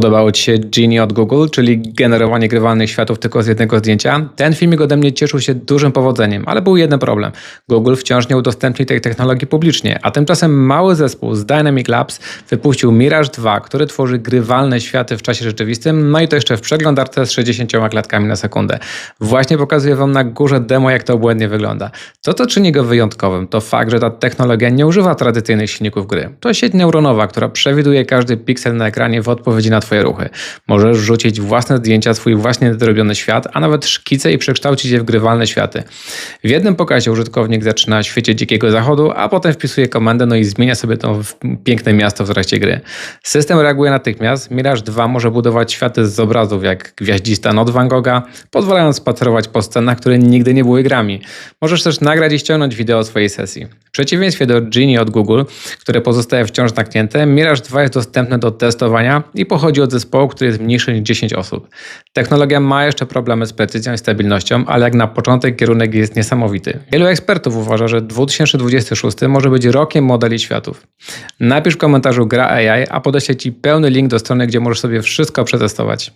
Podobało Ci się Genie od Google, czyli generowanie grywalnych światów tylko z jednego zdjęcia? Ten filmik ode mnie cieszył się dużym powodzeniem, ale był jeden problem. Google wciąż nie udostępni tej technologii publicznie, a tymczasem mały zespół z Dynamic Labs wypuścił Mirage 2, który tworzy grywalne światy w czasie rzeczywistym, no i to jeszcze w przeglądarce z 60 klatkami na sekundę. Właśnie pokazuję Wam na górze demo, jak to obłędnie wygląda. To, co czyni go wyjątkowym, to fakt, że ta technologia nie używa tradycyjnych silników gry. To sieć neuronowa, która przewiduje każdy piksel na ekranie w odpowiedzi na Ruchy. Możesz rzucić własne zdjęcia, swój właśnie dorobiony świat, a nawet szkice i przekształcić je w grywalne światy. W jednym pokazie użytkownik zaczyna w świecie dzikiego zachodu, a potem wpisuje komendę, no i zmienia sobie to piękne miasto w trakcie gry. System reaguje natychmiast. Mirage 2 może budować światy z obrazów jak gwiaździsta not Van Gogha, pozwalając spacerować po scenach, które nigdy nie były grami. Możesz też nagrać i ściągnąć wideo swojej sesji. W przeciwieństwie do Genie od Google, które pozostaje wciąż zamknięte, Mirage 2 jest dostępny do testowania i pochodzi od zespołu, który jest mniejszy niż 10 osób. Technologia ma jeszcze problemy z precyzją i stabilnością, ale jak na początek kierunek jest niesamowity. Wielu ekspertów uważa, że 2026 może być rokiem modeli światów. Napisz w komentarzu gra AI, a podeślę Ci pełny link do strony, gdzie możesz sobie wszystko przetestować.